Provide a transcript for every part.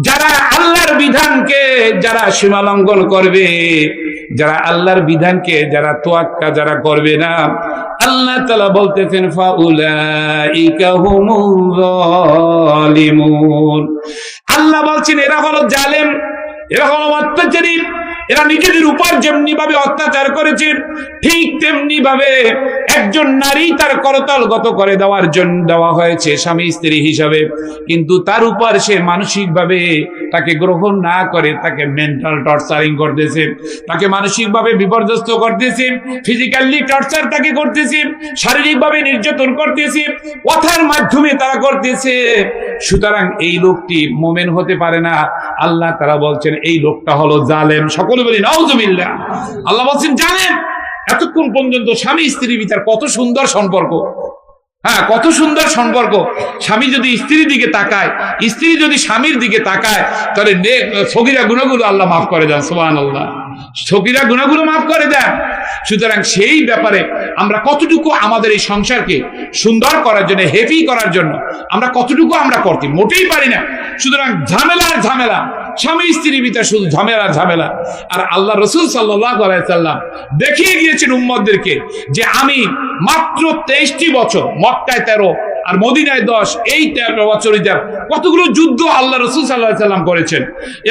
যারা আল্লাহর বিধানকে যারা সীমা লঙ্ঘন করবে, যারা আল্লাহর বিধানকে যারা তোয়াক্কা যারা করবে না, আল্লাহ তালা বলতেছেন আল্লাহ বলছেন, এরা হলো জালেম, এরা হলো অত্যাচারী, এরা নিজেদের উপর যেমনি ভাবে অত্যাচার করেছে, ঠিক তেমনি ভাবে একজন নারী তার করতল গত করে দেওয়ার জন্য দেওয়া হয়েছে স্বামী স্ত্রী হিসাবে। কিন্তু তার উপর সে মানসিক ভাবে তাকে গ্রহণ না করে, তাকে মেন্টাল টর্চারিং করতেছে। তাকে মানসিক ভাবে বিপর্যস্ত করতেছে ফিজিক্যালি টর্চার তাকে করতেছে শারীরিক ভাবে নির্যাতন করতেছে, কথার মাধ্যমে তারা করতেছে। সুতরাং এই লোকটি মোমেন হতে পারে না। আল্লাহ তারা বলছেন, এই লোকটা হলো জালেম। সকলে বলি, নাউজুবিল্লাহ। আল্লাহ বলছেন, জালেম। এতক্ষণ পর্যন্ত স্বামী স্ত্রী বিচার কত সুন্দর সম্পর্ক। হ্যাঁ কত সুন্দর সম্পর্ক। স্বামী যদি স্ত্রীর দিকে তাকায়, স্ত্রী যদি স্বামীর দিকে তাকায়, তাহলে সগিরা গুণগুলো আল্লাহ মাফ করে দেন সোহান আল্লাহ সগিরা গুণগুলো মাফ করে দেন। সুতরাং সেই ব্যাপারে আমরা কতটুকু আমাদের এই সংসারকে সুন্দর করার জন্য হেভি করার জন্য আমরা কতটুকু আমরা করতে মোটেই পারি না। সুতরাং ঝামেলা ঝামেলা। স্বামী স্ত্রীর ভিতরে শুধু ঝামেলা ঝামেলা। আর আল্লাহ রসুল সাল্লাহ দেখিয়ে গিয়েছেন উম্মদদেরকে যে আমি মাত্র তেইশটি বছর, মক্কায় তেরো আর মদিনায় দশ, এই তেরো বছরই কতগুলো যুদ্ধ আল্লাহ রসুল সাল্লাম করেছেন।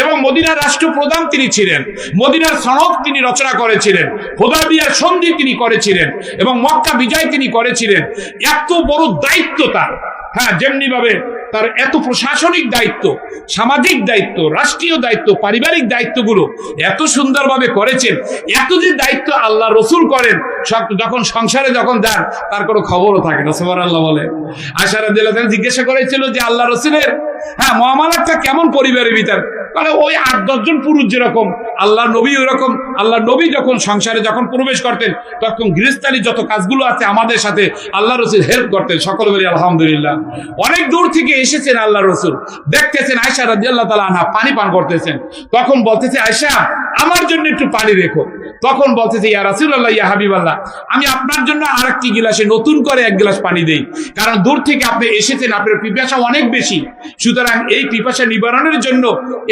এবং মদিনার রাষ্ট্রপ্রধান তিনি ছিলেন, মদিনার সনদ তিনি রচনা করেছিলেন হোদাবিয়ার সন্ধি তিনি করেছিলেন, এবং মক্কা বিজয় তিনি করেছিলেন। এত বড় দায়িত্ব তার। হ্যাঁ যেমনি ভাবে তার এত প্রশাসনিক দায়িত্ব, সামাজিক দায়িত্ব, রাষ্ট্রীয় দায়িত্ব, পারিবারিক দায়িত্বগুলো এত সুন্দরভাবে করেছেন, এত যে দায়িত্ব আল্লাহ রসুল করেন যখন সংসারে যখন যান, তার কোনো খবরও থাকে না সোমান আল্লাহ বলে আশারা দিল্লাহ জিজ্ঞাসা করেছিল যে আল্লাহ রসুলের হ্যাঁ মহামালারটা কেমন পরিবারের ভিতর? মানে ওই আট দশজন পুরুষ যেরকম আল্লাহ নবী ওরকম আল্লাহ নবী যখন সংসারে যখন প্রবেশ করতেন, তখন গৃহস্থালী যত কাজগুলো আছে আমাদের সাথে আল্লাহ রসুল হেল্প করতেন, সকল বলি আলহামদুলিল্লাহ। অনেক দূর থেকে এসেছেন আল্লাহ রসুল। দেখতেছেন আয়সা রাজি আল্লাহ তালা আনহা পানি পান করতেছেন। তখন বলতেছে আয়সা আমার জন্য একটু পানি রেখো। তখন বলতেছে, ইয়া রাসুল্লাহ ইয়া হাবিব আল্লাহ আমি আপনার জন্য আর একটি গিলাসে নতুন করে এক গ্লাস পানি দেই। কারণ দূর থেকে আপনি এসেছেন, আপনার পিপাসা অনেক বেশি। সুতরাং এই পিপাসা নিবারণের জন্য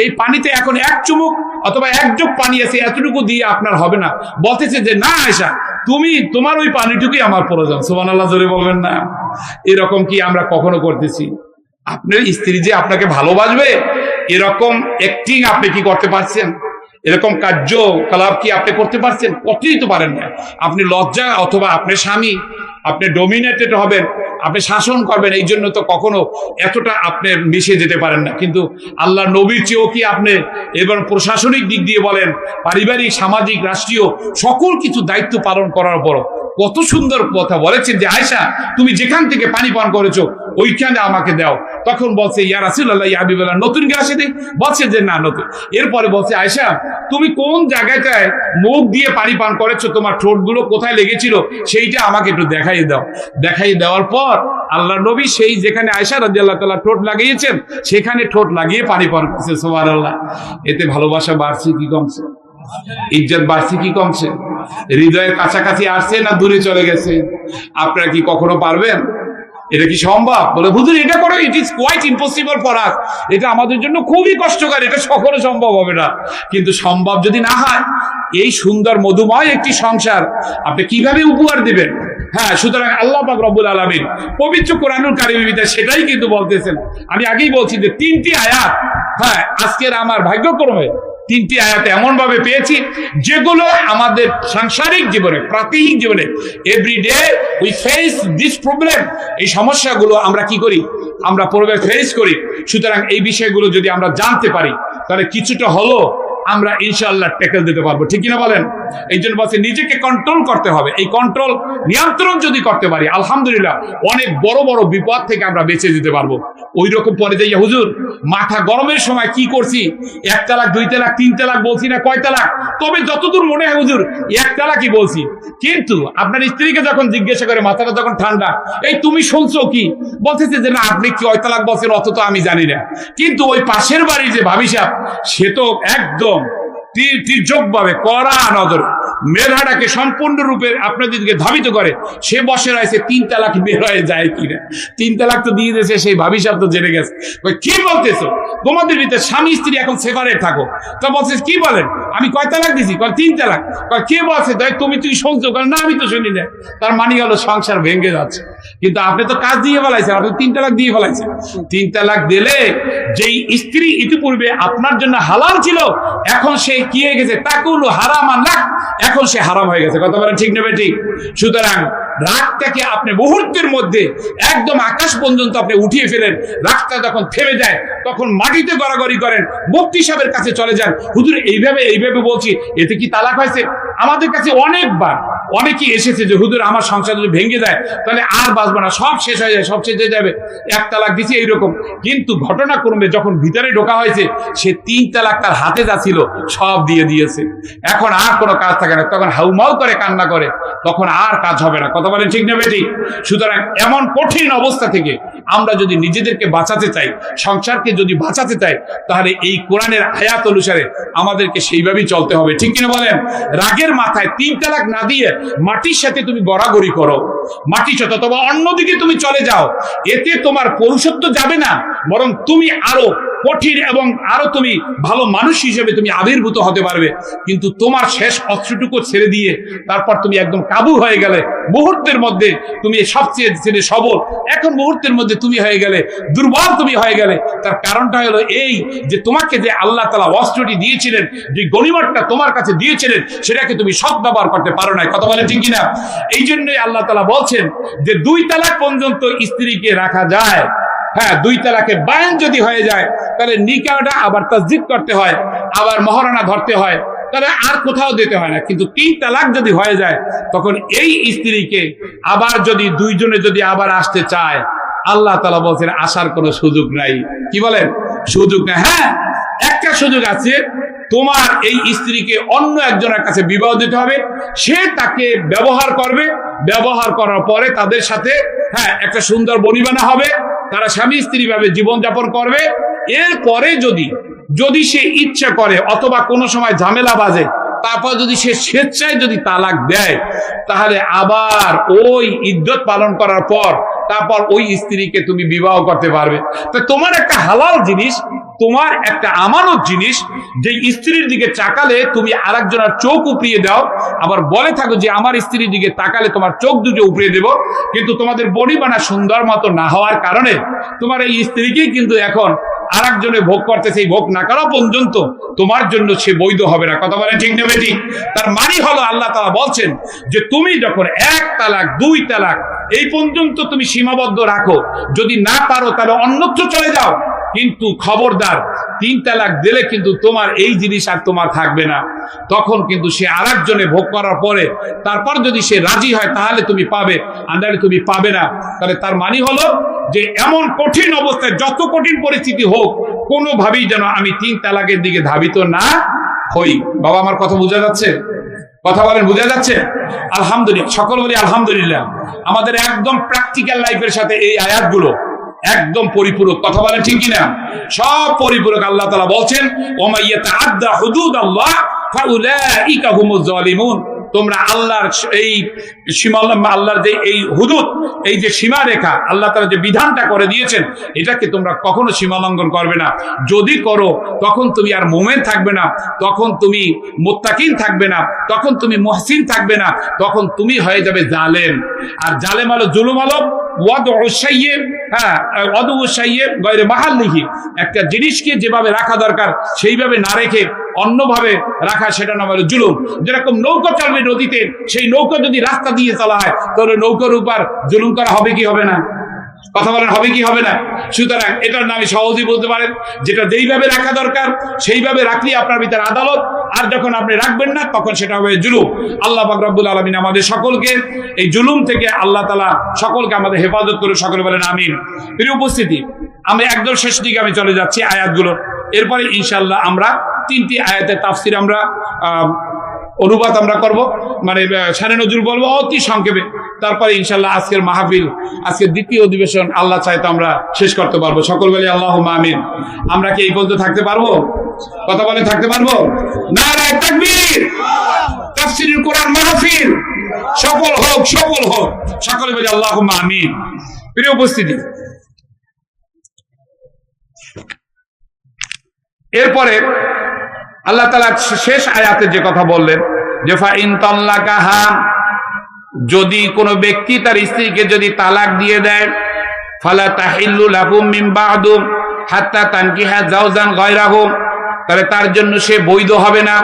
এই পানিতে এখন এক চুমুক অথবা এক যোগ পানি আছে, এতটুকু দিয়ে আপনার হবে না। বলতেছে যে, না আয়সা তুমি, তোমার ওই পানিটুকুই আমার প্রয়োজন। সোমান আল্লাহ জোরে বলবেন না। এরকম কি আমরা কখনো করতেছি? আপনার স্ত্রী যে আপনাকে ভালোবাসবে, এরকম অ্যাক্টিং আপনি কি করতে পারছেন? এরকম কার্যকলাপ কি আপনি করতে পারছেন? কতই তো পারেন না। আপনি লজ্জা অথবা আপনার স্বামী, আপনি ডোমিনেটেড হবেন, আপনি শাসন করবেন, এই জন্য তো কখনো এতটা আপনি মিশে যেতে পারেন না। কিন্তু আল্লাহ নবীর চেয়েও কি আপনি এবার প্রশাসনিক দিক দিয়ে বলেন, পারিবারিক, সামাজিক, রাষ্ট্রীয় সকল কিছু দায়িত্ব পালন করার পর কত সুন্দর কথা বলেছেন যে আয়সা তুমি যেখান থেকে পানি পান করেছ ওইখানে আমাকে দাও। তখন বলছে, ইয়া রাসুল্লাহ ইয়া হাবিবাল্লাহ, নতুন গ্লাসে দে বলছে যে, না, নতুন। এরপরে বলছে আয়সা তুমি কোন জায়গাটায় মুখ দিয়ে পানি পান করেছ? তোমার ঠোঁটগুলো কোথায় লেগেছিল? সেইটা আমাকে একটু দেখাই দাও। দেখাই দেওয়ার পর আল্লাহ নবী সেই যেখানে আয়সা রাজি আল্লাহ তালা ঠোঁট লাগিয়েছেন, সেখানে ঠোঁট লাগিয়ে পানি পান করছে সোমার আল্লাহ এতে ভালোবাসা বাড়ছে কি কমছে? ইজ্জত বাড়ছে কি কমছে? হৃদয়ের কাছাকাছি আসছে না দূরে চলে গেছে? আপনারা কি কখনো পারবেন? এটা কি সম্ভব? বলে, হুজুর, এটা করো it is quite impossible for us এটা আমাদের জন্য খুবই কষ্টকর, এটা সকলে সম্ভব হবে না। কিন্তু সম্ভব যদি না হয়, এই সুন্দর মধুময় একটি সংসার আপনি কীভাবে উপহার দিবেন? হ্যাঁ সুতরাং আল্লাহ পাক রব্বুল আলমিন পবিত্র কোরআনুল কারিমের ভিতরে সেটাই কিন্তু বলতেছেন। আমি আগেই বলছি যে তিনটি আয়াত হ্যাঁ আজকের আমার ভাগ্যক্রমে তিনটি আয়াত এমন ভাবে পেয়েছি, যেগুলো আমাদের সাংসারিক জীবনে, প্রাতিহিক জীবনে everyday we face this problem এই সমস্যাগুলো আমরা কি করি? আমরা পূর্বে ফেস করি। সুতরাং এই বিষয়গুলো যদি আমরা জানতে পারি, তাহলে কিছুটা হলো আমরা ইনশাল্লাহ ট্যাকেল দিতে পারব। ঠিক কিনা বলেন? এই জন্য বলছে, নিজেকে কন্ট্রোল করতে হবে। এই কন্ট্রোল নিয়ন্ত্রণ যদি করতে পারি, আলহামদুলিল্লাহ, অনেক বড় বড় বিপদ থেকে আমরা বেঁচে যেতে পারব। ওই রকম পরে যাইয়া হুজুর, মাথা গরমের সময় কি করছি? এক তালাক, দুই তালাক, তিন তালাক বলছি না কয় তালাক? তবে যতদূর মনে হয় হুজুর, এক তালাকই বলছি। কিন্তু আপনার স্ত্রীকে যখন জিজ্ঞাসা করে, মাথাটা যখন ঠান্ডা, এই তুমি শুনছো কি? বলতেছে যে, না, আপনি কি কয় তালাক বলছেন? অত তো আমি জানি না। কিন্তু ওই পাশের বাড়ির যে ভাবি সাহেব, সে তো একদম ভাবে কড়া নজর। মেধাটাকে সম্পূর্ণরূপে আপনাদেরকে ধাবিত করে, সে বসে রয়েছে, তিন তালাক বের হয়ে যায় কিনা। তিন তালাক তো দিয়ে দিয়েছে, সেই ভাবি তো জেনে গেছে। কি বলতেছো? তোমাদের ভিতরে স্বামী স্ত্রী এখন সেপারেট থাকো। তা বলছিস কি বলেন? আমি কয় তালাক দিছি? কয় তিন তালাক। কয় কে বলছে? তাই তুমি তুই শুনছো কয়, না আমি তো শুনি না। তার মানে হলো সংসার ভেঙে যাচ্ছে। কিন্তু আপনি তো কাজ দিয়ে ফেলাইছেন আপনি তিন তালাক দিয়ে ফেলাইছেন। তিন তালাক দিলে যেই স্ত্রী ইতিপূর্বে আপনার জন্য হালাল ছিল এখন সে কি হয়ে গেছে? তাকুল হারাম আল্লাহ এখন সে হারাম হয়ে গেছে। কথা বলেন ঠিক নেবে ঠিক? সুতরাং রাগটাকে আপনি মুহূর্তের মধ্যে একদম আকাশ পর্যন্ত আপনি উঠিয়ে ফেলেন। রাগটা যখন থেমে যায়, তখন মাটিতে গড়াগড়ি করেন। মুক্তি সাহেবের কাছে চলে যান। হুজুর, এইভাবে এইভাবে বলছি, এতে কি তালাক হয়েছে? আমাদের কাছে অনেকবার, অনেকেই এসেছে যে, হুজুর, আমার সংসার যদি ভেঙে যায়, তাহলে আর বাঁচবো না, সব শেষ হয়ে যায় সব শেষ হয়ে যাবে, এক তালাক দিছি এইরকম। কিন্তু ঘটনাক্রমে যখন ভিতরে ঢোকা হয়েছে, সে তিন তালাক তার হাতে যা ছিল, সব দিয়ে দিয়েছে। এখন আর কোনো কাজ থাকে না, তখন হাউমাউ করে, কান্না করে, তখন আর কাজ হবে না। কথা বলেন ঠিক না বেটি? সুতরাং এমন কঠিন অবস্থা থেকে আমরা যদি নিজেদেরকে বাঁচাতে চাই, সংসারকে যদি বাঁচাতে চাই, তাহলে এই কোরআনের আয়াত অনুসারে আমাদেরকে সেইভাবেই চলতে হবে। ঠিক কিনা বলেন? মাথায় তিন তালাক না দিয়ে মাটির সাথে তুমি গড়াগড়ি করো। মাটি চত অথবা অন্যদিকে তুমি চলে যাও। এতে তোমার পৌরুষত্ব যাবে না, বরং তুমি আরও কঠিন এবং আরও তুমি ভালো মানুষ হিসেবে তুমি আবির্ভূত হতে পারবে। কিন্তু তোমার শেষ অস্ত্রটুকু ছেড়ে দিয়ে তারপর তুমি একদম কাবু হয়ে গেলে, মুহূর্তের মধ্যে তুমি সবচেয়ে ছেলে সবল, এখন মুহূর্তের মধ্যে তুমি হয়ে গেলে, দুর্বল তুমি হয়ে গেলে। তার কারণটা হলো এই যে তোমাকে যে আল্লাহ তালা অস্ত্রটি দিয়েছিলেন, যে গণিমতটা তোমার কাছে দিয়েছিলেন, সেটাকে তুমি সৎ ব্যবহার করতে পারো না কথা বলে ঠিক কিনা? এই জন্যই আল্লাহ তালা বলছেন যে দুই তালাক পর্যন্ত স্ত্রীকে রাখা যায়। হ্যাঁ দুই তালাকে বায়ন যদি হয়ে যায়, তাহলে নিকাটা আবার তাসদিদ করতে হয়, আবার মহারণা ধরতে হয়, তাহলে আর কোথাও দিতে হয় না। কিন্তু তিন তালাক যদি হয়ে যায়, তখন এই স্ত্রীকে আবার যদি দুইজনে যদি আবার আসতে চায়, আল্লাহ তালা বলছেন, আসার কোনো সুযোগ নাই। কি বলেন? সুযোগ নাই। হ্যাঁ একটা সুযোগ আছে তোমার এই স্ত্রীকে অন্য একজনের কাছে বিবাহ দিতে হবে। সে তাকে ব্যবহার করবে। ব্যবহার করার পরে তাদের সাথে হ্যাঁ একটা সুন্দর বনিবানা হবে। তারা স্বামী স্ত্রী ভাবে জীবনযাপন করবে। এরপরে যদি যদি সে ইচ্ছা করে অথবা কোনো সময় ঝামেলা বাজে তারপর যদি সে স্বেচ্ছায় যদি তালাক দেয়, তাহলে আবার ওই ইজ্জত পালন করার পর তারপর ওই স্ত্রীকে তুমি বিবাহ করতে পারবে। তো তোমার একটা হালাল জিনিস, তোমার একটা আমানত জিনিস, যে স্ত্রীর দিকে চাকালে তুমি আরেকজনের চোখ উপড়িয়ে দাও, আবার বলে থাকো যে আমার স্ত্রীর দিকে তাকালে তোমার চোখ দুটো উপড়িয়ে দেবো। কিন্তু তোমাদের বডি বনিবানা সুন্দর মতো না হওয়ার কারণে তোমার এই স্ত্রীকেই কিন্তু এখন আর একজনে ভোগ করতে সেই ভোগ না করা পর্যন্ত তোমার জন্য সে বৈধ হবে না। কথা বলেন ঠিক নেবে ঠিক তার মানে হলো আল্লাহ তালা বলছেন যে তুমি যখন এক তালাক, দুই তালাক, এই পর্যন্ত তুমি সীমাবদ্ধ রাখো। যদি না পারো তাহলে অন্যত্র চলে যাও। কিন্তু খবরদার, তিন তালাক দিলে কিন্তু তোমার এই জিনিস আর তোমার থাকবে না। তখন কিন্তু সে আর একজনে ভোগ করার পরে, তারপর যদি সে রাজি হয় তাহলে তুমি পাবে। আন্দারে তুমি পাবে না। তাহলে তার মানে হলো যে এমন কঠিন অবস্থায় যত কঠিন পরিস্থিতি হোক, কোনোভাবেই যেন আমি তিন তালাকের দিকে ধাবিত না হই। বাবা আমার কথা বোঝা যাচ্ছে? কথা বলেন, বোঝা যাচ্ছে? আলহামদুলিল্লাহ, সকল বলি আলহামদুলিল্লাহ। আমাদের একদম প্র্যাকটিক্যাল লাইফের সাথে এই আয়াতগুলো একদম পরিপূরক। কথা বলেন ঠিক কিনা? সব পরিপূরক আল্লাহ তালা বলছেন ওমাইয়াতা আদা হুদুদ আল্লাহ ফাউলাইকা হুমুজ জালিমুন। তোমরা আল্লাহর এই সীমা আল্লাহর যে এই হুদুদ, এই যে সীমা রেখা আল্লাহ তারা যে বিধানটা করে দিয়েছেন, এটাকে তোমরা কখনো সীমা লঙ্ঘন করবে না। যদি করো, তখন তুমি আর মোমেন থাকবে না, তখন তুমি মোত্তাকিন থাকবে না, তখন তুমি মহসিন থাকবে না, তখন তুমি হয়ে যাবে জালেম। আর জালেম আলো জুলুম আলো হ্যাঁ একটা জিনিসকে যেভাবে রাখা দরকার, সেইভাবে না রেখে অন্যভাবে রাখা, সেটা নাম হলো জুলুম। যেরকম নৌকা চলবে নদীতে, সেই নৌকা যদি রাস্তা দিয়ে চলা হয়, তাহলে নৌকার উপর জুলুম করা হবে কি হবে না? কথা বলেন, হবে কি, হবে না? সুতরাং এটার নামে সহজেই বলতে পারেন, যেটা যেইভাবে রাখা দরকার, সেইভাবে রাখলে আপনার ভিতরে আদালত, আর যখন আপনি রাখবেন না, তখন সেটা হবে জুলুম। আল্লাহ বাকরাবুল আলমিন আমাদের সকলকে এই জুলুম থেকে আল্লাহ তালা সকলকে আমাদের হেফাজত করে সকলে বলেন আমিন। প্রিয় উপস্থিতি, আমি একদম শেষ দিকে আমি চলে যাচ্ছি আয়াতগুলো। এরপরে ইনশাল্লাহ আমরা তিনটি আয়াতের তাফসির আমরা অনুবাদ আমরা করব। মানে সানে নজরুল বলব, অতি সংক্ষেপে। তারপরে ইনশাল্লাহ আজকের মাহফিল, আজকের দ্বিতীয় অধিবেশন, আল্লাহ চাইতো আমরা শেষ করতে পারব। সকল বেলে আল্লাহ আমিন। আমরা কি এই পর্যন্ত থাকতে পারব? কথা বলে থাকতে পারব? না কোরআন মাহফিল! সফল হোক সফল হোক, সকলে বলে আল্লাহ আমিন। প্রিয় উপস্থিতি, এরপরে আল্লাহ তালা শেষ আয়াতে যে কথা বললেন যে, ফাইন তাল্লাকাহা যদি কোনো ব্যক্তি তার স্ত্রীকে যদি তালাক দিয়ে দেয়, ফালা তাহিল্লু লাহুম মিন বাদু হাত্তা তানকিহা জাওজান গায়রাহু তাহলে তার জন্য সে বৈধ হবে না।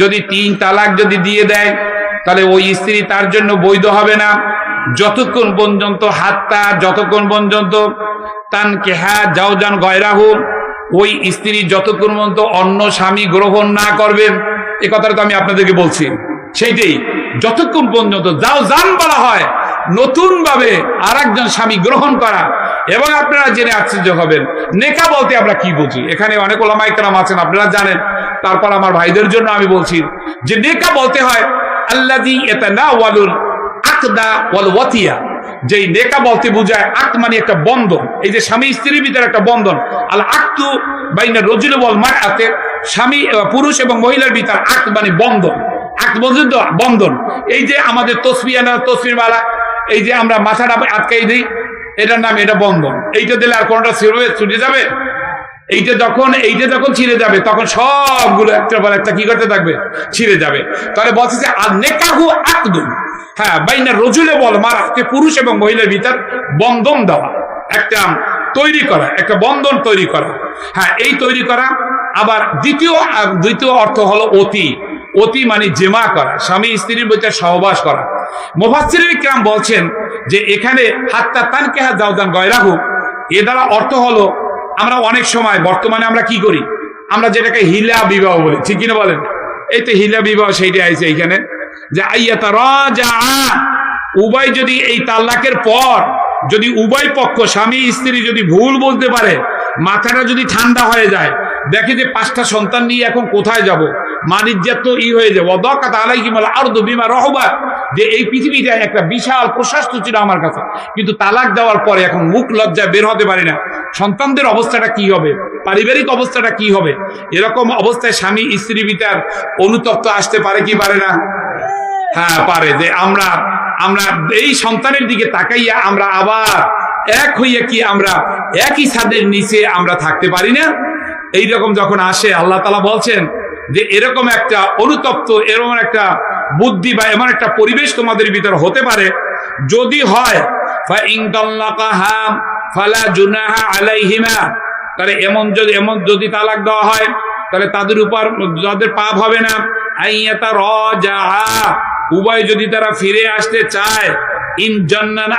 যদি তিন তালাক যদি দিয়ে দেয়, তাহলে ওই স্ত্রী তার জন্য বৈধ হবে না। যতক্ষণ পর্যন্ত, হাত্তা যতক্ষণ পর্যন্ত, তানকিহা জাওজান গায়রাহু ওই স্ত্রী যতক্ষণ পর্যন্ত অন্য স্বামী গ্রহণ না করবেন এ কথাটা তো আমি আপনাদেরকে বলছি। সেইটাই, যতক্ষণ পর্যন্ত যাও জান বলা হয় নতুন ভাবে আর একজন স্বামী গ্রহণ করা, এবং আপনারা জেনে আশ্চর্য হবেন, নেকা বলতে আমরা কি বুঝি? এখানে অনেক ওলামাইকরাম আছেন, আপনারা জানেন। তারপর আমার ভাইদের জন্য আমি বলছি যে নেকা বলতে হয় ওয়ালুল আকদা ওয়াল ওয়াতিয়া। যেই নেকা বলতে বোঝায় আক মানে একটা বন্ধন। এই যে স্বামী স্ত্রীর ভিতরে একটা বন্ধন। আল আকতু বাইনা রজুল বল মার আতে স্বামী পুরুষ এবং মহিলার ভিতর আক মানে বন্ধন। আক বন্ধন তো, বন্ধন। এই যে আমাদের তসবিয়ানা তসবির মালা, এই যে আমরা মাথাটা আটকাই দিই, এটার নাম এটা বন্ধন। এইটা দিলে আর কোনটা ছুটে যাবে? এইটা যখন এইটা যখন ছিঁড়ে যাবে, তখন সবগুলো একটা পর একটা কি করতে থাকবে? ছিঁড়ে যাবে। তাহলে বলছে যে আর নেকাহু আকদুন হ্যাঁ বাইনা রজুলে বল মারাকে পুরুষ এবং মহিলার ভিতর বন্ধন দেওয়া, একটা তৈরি করা, একটা বন্ধন তৈরি করা। হ্যাঁ এই তৈরি করা, আবার দ্বিতীয় দ্বিতীয় অর্থ হলো অতি। অতি মানে জেমা করা, স্বামী স্ত্রীর ভিতরে সহবাস করা। মুফাসসির ইকরাম বলছেন যে এখানে হাত্তা তানকেহা জাওজান গয়রাহু, এ দ্বারা অর্থ হলো আমরা অনেক সময়, বর্তমানে আমরা কি করি? আমরা যেটাকে হিলা বিবাহ বলি, ঠিক কিনা বলেন? এই তো হিলা বিবাহ সেইটা আইছে এইখানে। যে আইয়াতা রাজা উভয় যদি এই তাল্লাকের পর যদি উভয় পক্ষ, স্বামী, স্ত্রী যদি ভুল বলতে পারে, মাথাটা যদি ঠান্ডা হয়ে যায়, দেখে যে পাঁচটা সন্তান নিয়ে এখন কোথায় যাব মানিজ্যাত তো ই হয়ে যাবে অদকাত আলাইকি মালা আর বিমা রহবা, যে এই পৃথিবীটা একটা বিশাল প্রশস্ত ছিল আমার কাছে। কিন্তু তালাক দেওয়ার পরে এখন মুখ লজ্জায় বের হতে পারি না। সন্তানদের অবস্থাটা কি হবে? পারিবারিক অবস্থাটা কি হবে? এরকম অবস্থায় স্বামী, স্ত্রী ভিতর অনুতপ্ত আসতে পারে কি পারে না? হ্যাঁ পারে যে আমরা আমরা এই সন্তানের দিকে তাকাইয়া আমরা আবার এক হইয়া কি আমরা একই ছাদের নিচে আমরা থাকতে পারি না? এই রকম যখন আসে, আল্লাহ তালা বলছেন যে এরকম একটা অনুতপ্ত, এরকম একটা বুদ্ধি বা এমন একটা পরিবেশ তোমাদের ভিতর হতে পারে। যদি হয় ফালা জুনাহা তাহলে এমন যদি এমন যদি তালাক দেওয়া হয়, তাহলে তাদের উপর, তাদের পাপ হবে না। আইয়া তা র উভয় যদি তারা ফিরে আসতে চায়, ইন জান্নান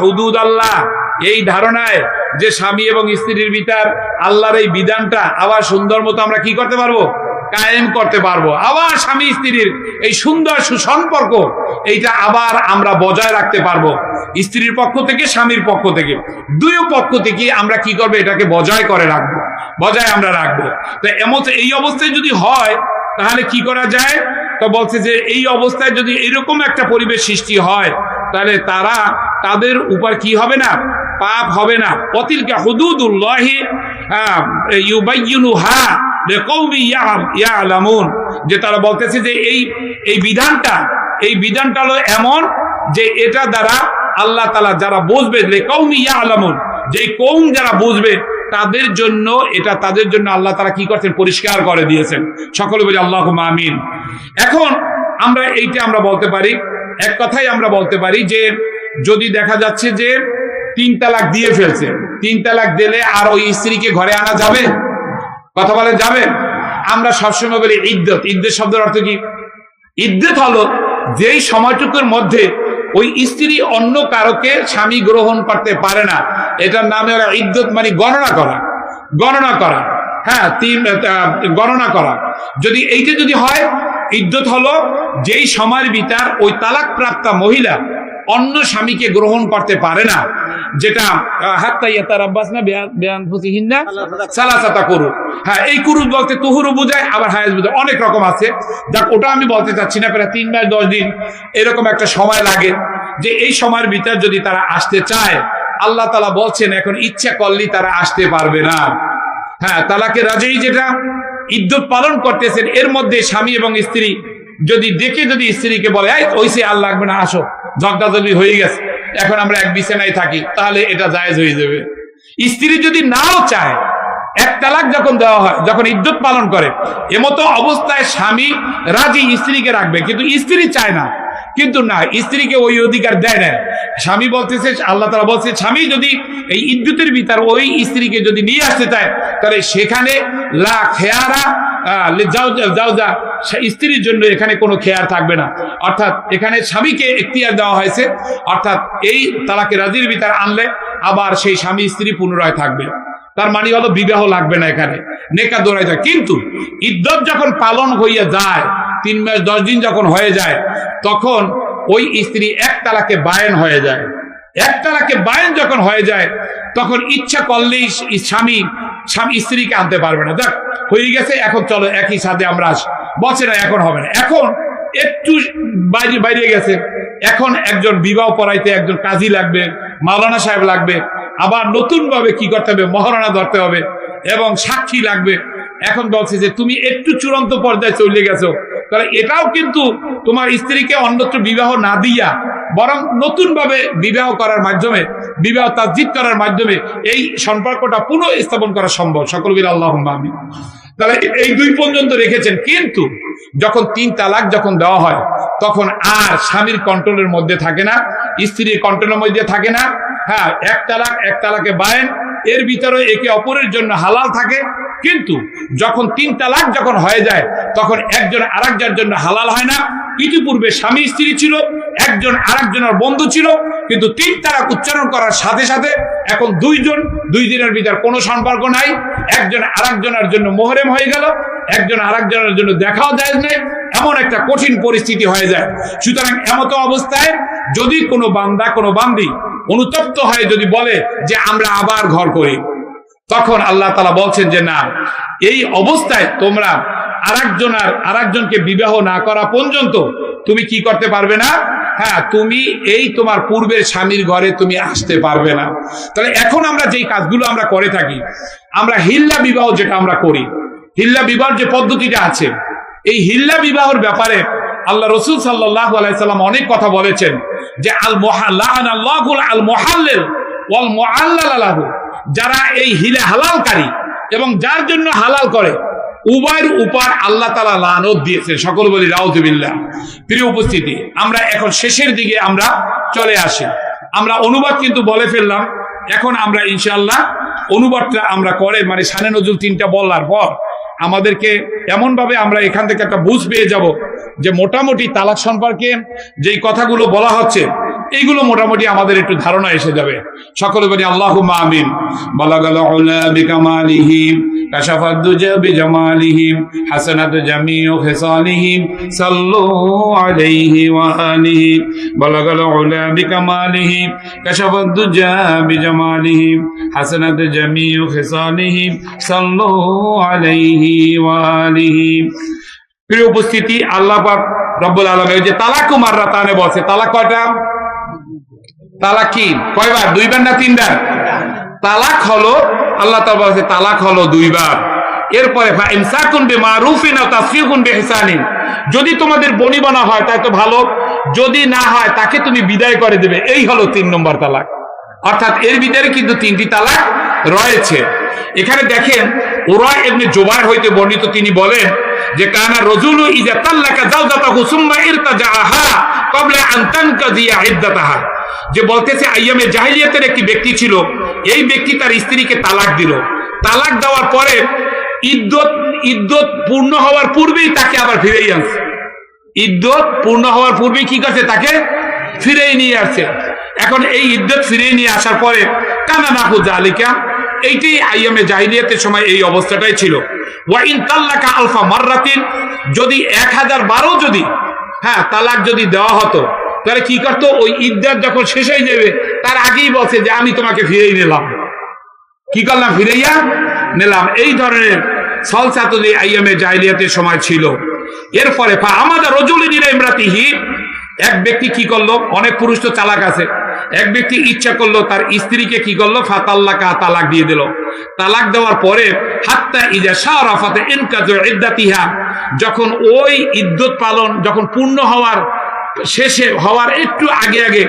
হুদুদ আল্লাহ, এই ধারণায় যে স্বামী এবং স্ত্রীর ভিতর আল্লাহর এই বিধানটা আবার সুন্দর মতো আমরা কি করতে পারব? কায়েম করতে পারব। আবার স্বামী স্ত্রীর এই সুন্দর সুসম্পর্ক, এইটা আবার আমরা বজায় রাখতে পারব। স্ত্রীর পক্ষ থেকে, স্বামীর পক্ষ থেকে। দুই পক্ষ থেকে আমরা কি করব? এটাকে বজায় করে রাখব। বজায় আমরা রাখব। তো এমন এই অবস্থায় যদি হয়, তাহলে কি করা যায়? তো বলছে যে এই অবস্থায় যদি এরকম একটা পরিবেশ সৃষ্টি হয়, তাহলে তারা তাদের উপর কি হবে না? পাপ হবে না। অতিলকা হুদুদুল্লাহি ইউবাইয়িনুহা লিকাউমি ইয়ালামুন। যে তারা বলতেছে যে এই এই বিধানটা এই বিধানটা হলো এমন যে এটা দ্বারা আল্লাহ তাআলা যারা বুঝবে লিকাউমি ইয়ালামুন যে কৌম যারা বুঝবে তাদের জন্য, এটা তাদের জন্য আল্লাহ তারা কি করছেন? পরিষ্কার করে দিয়েছেন। সকলে বলি আল্লাহ আমিন। এখন আমরা এইটা আমরা বলতে পারি, এক কথাই আমরা বলতে পারি যে, যদি দেখা যাচ্ছে যে তিন তালাক দিয়ে ফেলছে, তিন তালাক দিলে আর ওই স্ত্রীকে ঘরে আনা যাবে? কথা বলে যাবে? আমরা সবসময় বলি ইদ্যত। ইদ্যত শব্দের অর্থ কি? ইদ্যত হলো যেই সময়টুকুর মধ্যে ওই স্ত্রী অন্য কারোকে স্বামী গ্রহণ করতে পারে না। এটার নামে ওরা ইদ্যত মানে গণনা করা। গণনা করা। হ্যাঁ তিন গণনা করা। যদি এইটা যদি হয়, ইদ্যত হলো, যেই সময়ের বিচার ওই তালাক প্রাপ্তা মহিলা অন্য স্বামীকে গ্রহণ করতে পারে না, যেটা হ্যাঁ এই বলতে বোঝায় অনেক রকম আছে। যাক, ওটা আমি বলতে চাচ্ছি না দশ দিন, এরকম একটা সময় লাগে যে এই সময়ের ভিতর যদি তারা আসতে চায়, আল্লাহ তালা বলছেন, এখন ইচ্ছা করলেই তারা আসতে পারবে না। হ্যাঁ তালাকে রাজেই যেটা ইদ্যুৎ পালন করতেছেন, এর মধ্যে স্বামী এবং স্ত্রী যদি দেখে যদি স্ত্রীকে বলে ওই ওইসে আর লাগবে না, আসো। ঝগড়াঝগড়ি হয়ে গেছে। এখন আমরা এক বিছানায় থাকি, তাহলে এটা জায়েজ হয়ে যাবে। স্ত্রী যদি নাও চায়, এক তালাক যখন দেওয়া হয়, যখন ইজ্জত পালন করে, এমতো অবস্থায় স্বামী রাজি স্ত্রীকে রাখবে, কিন্তু স্ত্রী চায় না। কিন্তু না, স্ত্রীকে ওই অধিকার দেয় না। স্বামী বলতেছে, আল্লাহ তালা বলছে, স্বামী যদি এই ইজ্জতের ভিতর ওই স্ত্রীকে যদি নিয়ে আসতে চায়, তাহলে সেখানে লা খেয়ারা যাও যাও যা স্ত্রীর জন্য এখানে কোনো খেয়ার থাকবে না। অর্থাৎ এখানে স্বামীকে এখতিয়ার দেওয়া হয়েছে। অর্থাৎ এই তালাকে রাজির ভিতর আনলে আবার সেই স্বামী স্ত্রী পুনরায় থাকবে। তার মানে হলো বিবাহ লাগবে না এখানে। নেকা দৌড়াই যায়। কিন্তু ইদ্যত যখন পালন হইয়া যায়, তিন মাস, দশ দিন যখন হয়ে যায়, তখন ওই স্ত্রী এক তালাকে বায়ন হয়ে যায়। এক তালাকে বায়ন যখন হয়ে যায়, তখন ইচ্ছা করলেই স্বামী স্বামী স্ত্রীকে আনতে পারবে না। দেখ, হয়ে গেছে, এখন চলো একই সাথে আমরা আসি। বসে না, এখন হবে না। এখন একটু বাইরে বাইরে গেছে। এখন একজন বিবাহ পড়াইতে একজন কাজী লাগবে, মাওলানা সাহেব লাগবে। আবার নতুনভাবে কি করতে হবে? মহারণা ধরতে হবে এবং সাক্ষী লাগবে। এখন বলছে যে, তুমি একটু চূড়ান্ত পর্যায়ে চলে গেছো। তাহলে এটাও কিন্তু তোমার স্ত্রীকে অন্যত্র বিবাহ না দিয়া বরং নতুন ভাবে বিবাহ করার মাধ্যমে, বিবাহ তাজিদ করার মাধ্যমে এই সম্পর্কটা পুনঃ স্থাপন করা সম্ভব। সকল বীর আল্লাহ আমি তাহলে এই দুই পর্যন্ত রেখেছেন। কিন্তু যখন তিন তালাক যখন দেওয়া হয়, তখন আর স্বামীর কন্ট্রোলের মধ্যে থাকে না, স্ত্রীর কন্ট্রোলের মধ্যে থাকে না। হ্যাঁ এক তালাক, এক তালাকে বায়েন। এর ভিতরে একে অপরের জন্য হালাল থাকে। কিন্তু যখন তিন তালাক যখন হয়ে যায়, তখন একজন আরেকজনের জন্য হালাল হয় না। ইতিপূর্বে স্বামী স্ত্রী ছিল, একজন আরেকজনের বন্ধু ছিল, কিন্তু তিন তালাক উচ্চারণ করার সাথে সাথে এখন দুইজন, দুই দিনের ভিতর কোনো সম্পর্ক নাই। একজন আরেকজনের জন্য মোহরেম হয়ে গেল, একজন আরেকজনের জন্য দেখাও যায় নাই। এমন একটা কঠিন পরিস্থিতি হয়ে যায়। সুতরাং এমতো অবস্থায় যদি কোনো বান্দা, কোনো বান্দি অনুতপ্ত হয়ে, যদি বলে যে আমরা আবার ঘর করি তখন আল্লাহ তালা বলছেন যে, না, এই অবস্থায় তোমরা আরেকজনের আরেকজনকে বিবাহ না করা পর্যন্ত তুমি কি করতে পারবে না? হ্যাঁ তুমি এই তোমার পূর্বের স্বামীর ঘরে তুমি আসতে পারবে না। তাহলে এখন আমরা যেই কাজগুলো আমরা করে থাকি, আমরা হিল্লা বিবাহ যেটা আমরা করি, হিল্লা বিবাহ যে পদ্ধতিটা আছে, এই হিল্লা বিবাহর ব্যাপারে আল্লাহ রসুল সাল্লাহ আলাইসাল্লাম অনেক কথা বলেছেন যে আল মহাল্লাহ আল মহাল্লেল ওয়াল যারা এই হিলে হালালকারী এবং যার জন্য হালাল করে, উভয়ের উপর আল্লাহ তালা লানত দিয়েছে সকল বলি রাউজবিল্লাহ প্রিয় উপস্থিতি, আমরা এখন শেষের দিকে আমরা চলে আসি। আমরা অনুবাদ কিন্তু বলে ফেললাম। এখন আমরা ইনশাল্লাহ অনুবাদটা আমরা করে মানে সানে নজরুল তিনটা বলার পর আমাদেরকে এমনভাবে আমরা এখান থেকে একটা বুঝ পেয়ে যাব যে মোটামুটি তালাক সম্পর্কে যেই কথাগুলো বলা হচ্ছে এইগুলো মোটামুটি আমাদের একটু ধারণা এসে যাবে। সকলে বলি আল্লাহ আমিন। বিকামালিহিম কাশাফাদ্দুজা বিজামালিহিম আলাইহি প্রিয় উপস্থিতি, আল্লাহ পাক রব্বুল আলমে যে তালাক মাররা তানে বসে তালাক কয়টা? তালাক কি? কয়বার? দুইবার না তিনবার? তালাক হলো, আল্লাহ বলছে, তালাক হলো দুইবার। এরপরে যদি তোমাদের বনিবনা হয়, তাই তো ভালো। যদি না হয়, তাকে তুমি বিদায় করে দেবে। এই হলো তিন নম্বর তালাক। অর্থাৎ এর ভিতরে কিন্তু তিনটি তালাক রয়েছে। এখানে দেখেন ওরা এমনি জোবাই হইতে বর্ণিত তিনি বলেন যে, কানা রজুলু ইজা তাল্লাকা জাওজাতাহু সুম্মা ইরতাজাহা ক্বাবলা আন তানকাজিয়া ইদ্দাতাহা। যে বলতেছে আইয়ামে জাহিলিয়াতের একটি ব্যক্তি ছিল। এই ব্যক্তি তার স্ত্রীকে তালাক দিল। তালাক দেওয়ার পরে ইদ্যত ইদ্যত পূর্ণ হওয়ার পূর্বেই তাকে আবার ফিরেই আনছে। ইদ্যত পূর্ণ হওয়ার পূর্বেই কি করছে? তাকে ফিরেই নিয়ে আসছে। এখন এই ইদ্যত ফিরিয়ে নিয়ে আসার পরে কানা নাহু জালিকা এইটাই আইয়ামে জাহিলিয়াতের সময় এই অবস্থাটাই ছিল। ওয়া ইন তাল্লাকা আলফা মাররাতিন? যদি এক হাজার বারো যদি হ্যাঁ তালাক যদি দেওয়া হতো তাহলে কি করতো? ওই ইদ্যাত যখন শেষ হয়ে যাবে, তার আগেই বলছে যে, আমি তোমাকে ফিরেই নিলাম। কি করলাম? ফিরাইয়া নিলাম। এই ধরনের সলসাতুলি আইয়ামে জাহিলিয়াতের সময় ছিল। এরপরে আমাদের রজুলি নিরা ইমরাতিহি, এক ব্যক্তি কি করল? অনেক পুরুষ তো চালাক আছে। এক ব্যক্তি ইচ্ছা করল, তার স্ত্রীকে কি করল? ফাতাল্লাকা তালাক দিয়ে দিল। তালাক দেওয়ার পরে, হাত্তা ইজা শাহরাফাতে ইনকাজ ইদ্দাতিহা, যখন ওই ইদ্যুৎ পালন, যখন পূর্ণ হওয়ার শেষে হওয়ার একটু আগে আগে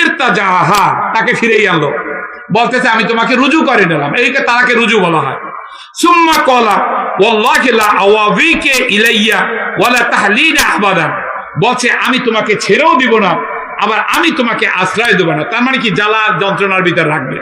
এরতা যাহা তাকে ফিরেই আনলো। বলতেছে, আমি তোমাকে রুজু করে নিলাম। এইকে তারাকে রুজু বলা হয়। সুম্মা কলা, ওয়াল্লাহি লা আওয়াবিকে ইলাইয়া ওয়ালা তাহলিনা আবাদান বলছে, আমি তোমাকে ছেড়েও দিব না, আবার আমি তোমাকে আশ্রয় দেবো না। তার মানে কি, জ্বালা যন্ত্রণার ভিতর রাখবে।